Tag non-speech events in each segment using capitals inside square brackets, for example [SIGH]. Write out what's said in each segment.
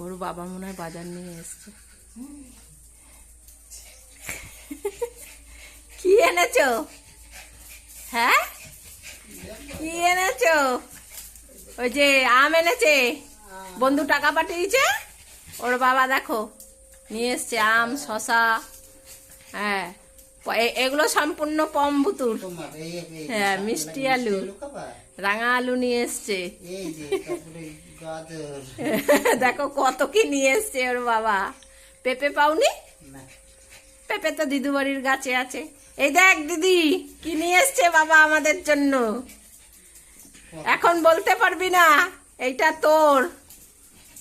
ওর বাবা মনে হয় বাজার নিয়ে এসছে। কি এনেছো? হ্যাঁ? কি এনেছো? ওই যে আম এনেছে। বন্ধু টাকা পাঠিয়েছে। ওর বাবা দেখো নিয়ে এসছে আম শশা হ্যাঁ এগুলো সম্পূর্ণ এই এই হ্যাঁ, মিষ্টি আলু। রাঙা আলু নিয়ে এসছে। [LAUGHS] দেখো কত কি নিয়ে এসছে ওর বাবা। পেঁপে পাওনি? না। পেঁপে তো দিদু বাড়ির গাছে আছে। এই দেখ দিদি কি নিয়ে এসছে বাবা আমাদের জন্য? এখন বলতে পারবি না এইটা তোর।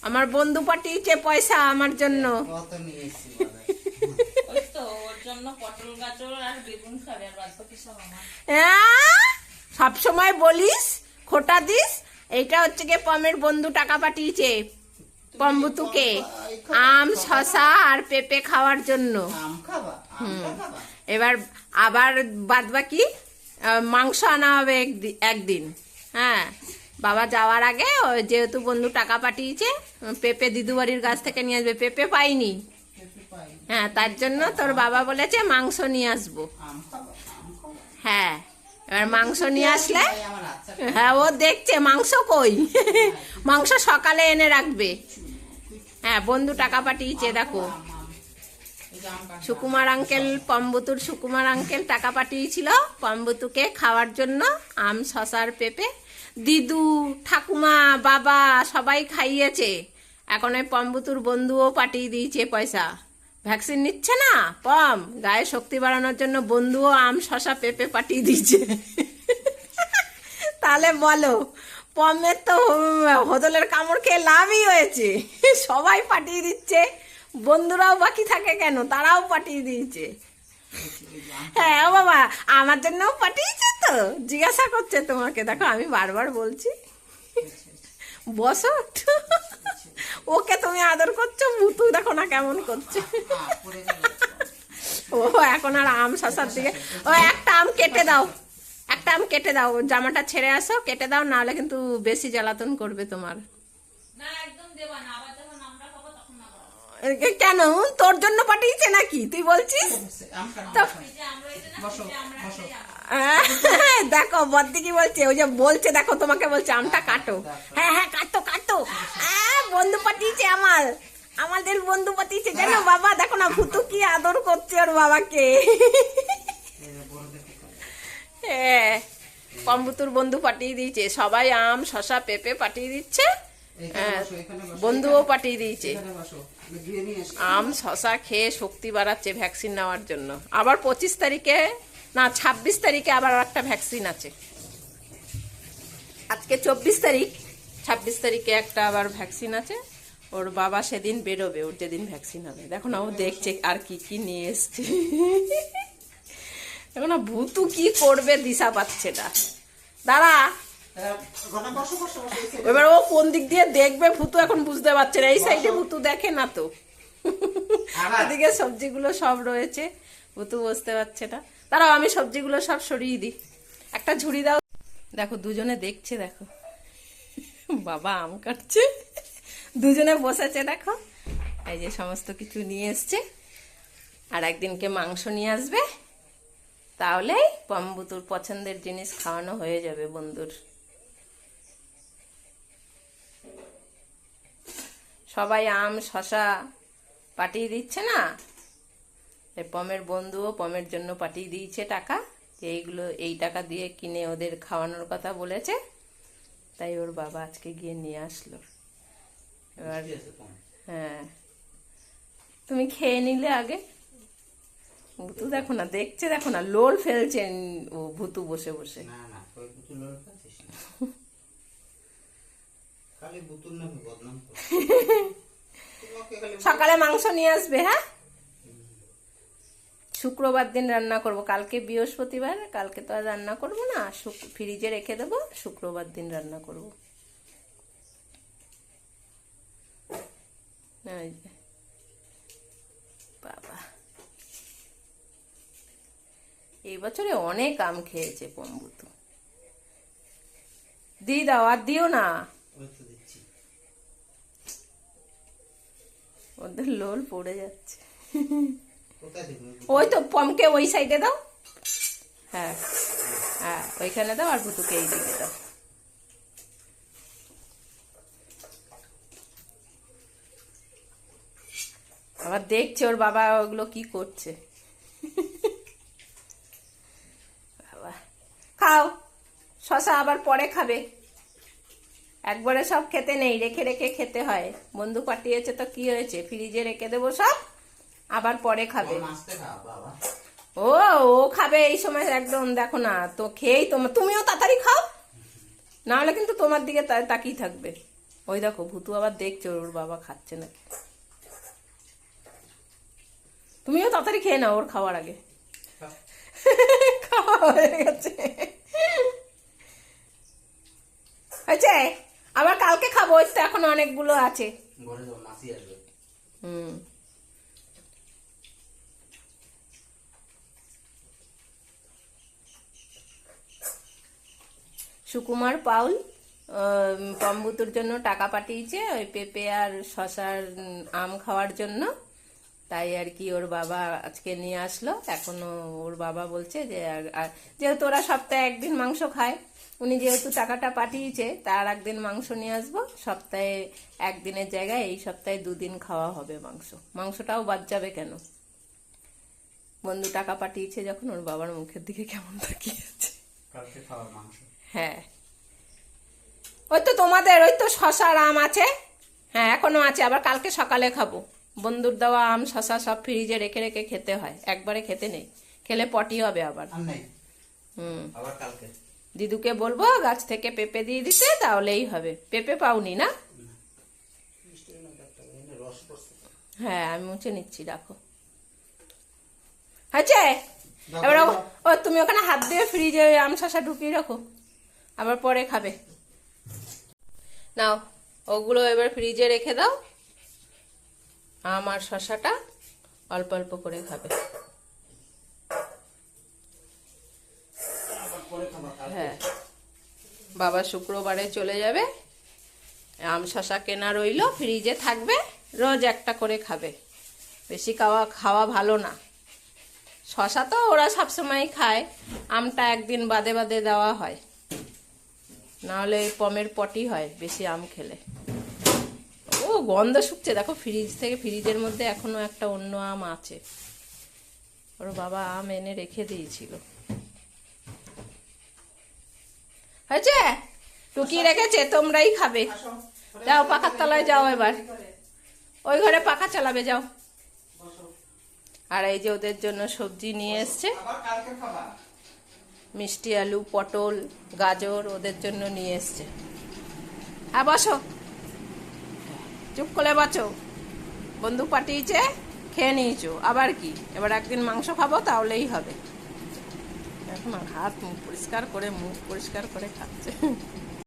আমার বন্ধু পাঠিয়েছে পয়সা আমার জন্য। কত নিয়ে এসেছি [LAUGHS] ওই তো ওর জন্য পটল গাজর আর বেগুন খাবে আর বাদ বাকি সব সব সময় বলিস খোটা দিস এইটা হচ্ছে গিয়ে পমের বন্ধু টাকা পাঠিয়েছে পম্বুতুকে। আম শশা আর পেঁপে খাওয়ার জন্য। এবার আবার বাদ বাকি মাংস আনা হবে একদি- একদিন। হ্যাঁ বাবা যাওয়ার আগে যেহেতু বন্ধু টাকা পাঠিয়েছে পেঁপে দিদু বাড়ির গাছ থেকে নিয়ে আসবে। পেঁপে পাইনি। হ্যাঁ তার জন্য তোর বাবা বলেছে মাংস নিয়ে আসব। হ্যাঁ। এবার মাংস নিয়ে আসলে? আচ্ছা। হ্যাঁ ও দেখছে মাংস কই? [LAUGHS] মাংস সকালে এনে রাখবে। হ্যাঁ বন্ধু টাকা পাঠিয়েছে দেখো। সুকুমার আঙ্কেল পম্বতুর সুকুমার আঙ্কেল টাকা পাঠিয়েছিল পম্বতুকে খাওয়ার জন্য আম শশার পেঁপে। দিদু ঠাকুমা বাবা সবাই খাইয়েছে। এখন ওই পম্বতুর বন্ধুও পাঠিয়ে দিয়েছে পয়সা। ভ্যাকসিন নিচ্ছে না? পম, গায়ে শক্তি বাড়ানোর জন্য বন্ধুও আম, শশা, পেঁপে পাঠিয়ে দিচ্ছে তাহলে বলো, পমের তো হদলের কামড় খেয়ে লাভই হয়েছে। সবাই পাঠিয়ে দিচ্ছে, বন্ধুরাও বাকি থাকে কেন? তারাও পাঠিয়ে দিয়েছে। হ্যাঁ বাবা, আমার জন্যও পাঠিয়েছে তো, জিজ্ঞাসা করছে তোমাকে। দেখো আমি বারবার বলছি। বসো? ওকে তুমি আদর করছ, মুতু দেখো না কেমন করছে। ও, এখন আর আম শাসার দিকে ও, একটা আম কেটে দাও। একটা আম কেটে দাও, জামাটা ছেড়ে আসো, কেটে দাও, নাহলে কিন্তু বেশি জ্বালাতন করবে তোমার। না, একদম দেবা না আবার যখন আমরা খাব তখন আবার এ, কেন? তোর জন্য পাঠিয়েছে নাকি? তুই বলছিস? তো- আম কাটো। এই যে আমরা এটা না বসো এই যে আমরা বসো। খাই আবার। আহ, দেখো বদ্দি কি বলছে ওই যে বলছে দেখো তোমাকে বলছে আমটা কাটো। হ্যাঁ হ্যাঁ। কাটো কাটো। আহ, বন্ধু পাঠিয়েছে আমার। আমাদের বন্ধু পাঠিয়েছে। জানো বাবা দেখো না ভুতু কি আদর করছে ওর বাবাকে। হ্যাঁ কম্বুতুর বন্ধু পাঠিয়ে দিয়েছে। সবাই আম শশা পেঁপে পাঠিয়ে দিচ্ছে। হ্যাঁ, বন্ধুও পাঠিয়ে দিয়েছে। আমি শশা খেয়ে শক্তি বাড়াচ্ছে ভ্যাকসিন নেওয়ার জন্য। আবার পঁচিশ তারিখে না ছাব্বিশ তারিখে আবার একটা ভ্যাকসিন আছে। আজকে চব্বিশ তারিখ ছাব্বিশ তারিখে একটা আবার ভ্যাকসিন আছে। ওর বাবা সেদিন বেরোবে ওর যেদিন ভ্যাকসিন হবে। দেখো না ও দেখছে আর কি কি নিয়ে এসছে। দেখো না ভূতু কি করবে দিশা পাচ্ছে না। দাঁড়া এবার ও কোন দিক দিয়ে দেখবে ভুতু এখন বুঝতে পারছে না। এই সাইডে ভুতু দেখে না তো? এদিকে সবজিগুলো সব রয়েছে ভুতু বুঝতে পারছে না। দাঁড়াও আমি সবজিগুলো সব সরিয়ে দিই। একটা ঝুড়ি দাও। দেখো দুজনে দেখছে দেখো। বাবা আম কাটছে। দুজনে বসেছে দেখো। এই যে সমস্ত কিছু নিয়ে এসছে। আর একদিনকে মাংস নিয়ে আসবে। তাহলেই পম্বুতুর পছন্দের জিনিস খাওয়ানো হয়ে যাবে বন্ধুর। সবাই আম শশা পাঠিয়ে দিচ্ছে না? পমের বন্ধুও পমের জন্য পাঠিয়ে দিয়েছে টাকা। এইগুলো এই টাকা দিয়ে কিনে ওদের খাওয়ানোর কথা বলেছে। তাই ওর বাবা আজকে গিয়ে নিয়ে আসলো। এবার। হ্যাঁ। তুমি খেয়ে নিলে আগে। ভুতু দেখো না দেখছে দেখো না লোল ফেলছেন ও ভুতু বসে বসে। না, না, [LAUGHS] ওই বুতুলের কাছে এসে। খালি বুতুল নামে বদনাম করে। তোমাকে খালি সকালে মাংস নিয়ে আসবে হ্যাঁ? শুক্রবার দিন রান্না করব। কালকে বৃহস্পতিবার কালকে তো আর রান্না করব না। ফ্রিজে রেখে দেবো শুক্রবার দিন রান্না করব। এই বাবা। এই বছরে অনেক আম খেয়েছে পম্বুতু। দি দাও আর দিও না ওই তো দিচ্ছি। ওদের লোল পড়ে যাচ্ছে। ওই তো পমকে ওই সাইডে দাও। হ্যাঁ হ্যাঁ ওইখানে দাও আর ভুতুকে এই দিকে দাও। আবার দেখছে ওর বাবা ওগুলো কি করছে। বাবা খাও শশা আবার পরে খাবে। একবারে সব খেতে নেই রেখে রেখে খেতে হয়। বন্ধু পাঠিয়েছে তো কি হয়েছে? ফ্রিজে রেখে দেবো সব আবার পরে খাবে। বাবা। ও ও খাবে এই সময় একদম দেখো না তো খেয়েই তোমার তুমিও তাড়াতাড়ি খাও। না হলে কিন্তু তোমার দিকে তা- তাকিয়ে থাকবে। ওই দেখো ভুতু আবার দেখছে ওর বাবা খাচ্ছে নাকি। তুমিও তাড়াতাড়ি খেয়ে নাও ওর খাওয়ার আগে। খাওয়া হয়ে গেছে। হয়েছে? আবার কালকে খাব ওই তো এখন অনেকগুলো আছে। ঘরে যাও মাসি আসবে। হুম। সুকুমার পাউল পম্বুতুর জন্য টাকা পাঠিয়েছে ওই পেঁপে আর শশার আম খাওয়ার জন্য। তাই আর কি ওর বাবা আজকে নিয়ে আসলো। এখনও ওর বাবা বলছে যে যেহেতু ওরা সপ্তাহে একদিন মাংস খায় উনি যেহেতু টাকাটা পাঠিয়েছে তার একদিন মাংস নিয়ে আসব। সপ্তাহে একদিনের জায়গায় এই সপ্তাহে দুদিন খাওয়া হবে মাংস। মাংসটাও বাদ যাবে কেন? বন্ধু টাকা পাঠিয়েছে যখন ওর বাবার মুখের দিকে কেমন তাকিয়ে আছে। হ্যাঁ। ওই তো তোমাদের ওই তো শশার আম আছে। হ্যাঁ এখনও আছে আবার কালকে সকালে খাব। বন্ধুর দেওয়া আম শশা সব ফ্রিজে রেখে রেখে খেতে হয়। একবারে খেতে নেই। খেলে পটি হবে আবার। হুম। দিদুকে বলব গাছ থেকে পেঁপে দিয়ে দিতে তাহলেই হবে। পেঁপে পাওনি না? হ্যাঁ আমি মুছে নিচ্ছি রাখো। হয়েছে? এবার ও- ও তুমি ওখানে হাত দিয়ে ফ্রিজে আম শশা ঢুকিয়ে রাখো। আবার পরে খাবে। নাও ওগুলো এবার ফ্রিজে রেখে দাও। আম আর শশাটা অল্প অল্প করে খাবে। হ্যাঁ। বাবা শুক্রবারে চলে যাবে। আম শশা কেনা রইল, ফ্রিজে থাকবে, রোজ একটা করে খাবে। বেশি খাওয়া খাওয়া ভালো না। শশা তো ওরা সবসময় খায়, আমটা একদিন বাদে বাদে দেওয়া হয়। নাহলে পমের পটি হয় বেশি আম খেলে। ও, গন্ধ শুকছে। দেখো ফ্রিজ থেকে ফ্রিজের মধ্যে এখনও একটা অন্য আম আছে। ওর বাবা আম এনে রেখে দিয়েছিল। হয়েছে? টুকি রেখেছে? তোমরাই খাবে। যাও, পাখার তলায় যাও এবার। ওই ঘরে পাখা চালাবে, যাও। আর এই যে ওদের জন্য সবজি নিয়ে এসছে। মিষ্টি আলু, পটল, গাজর ওদের জন্য নিয়ে এসছে। হ্যাঁ বসো। চুপ করে বাঁচো বন্ধু পাঠিয়েছে, খেয়ে নিয়েছো। আবার কি? এবার একদিন মাংস খাব, তাহলেই হবে। এখন হাত মুখ পরিষ্কার করে, মুখ পরিষ্কার করে খাচ্ছে।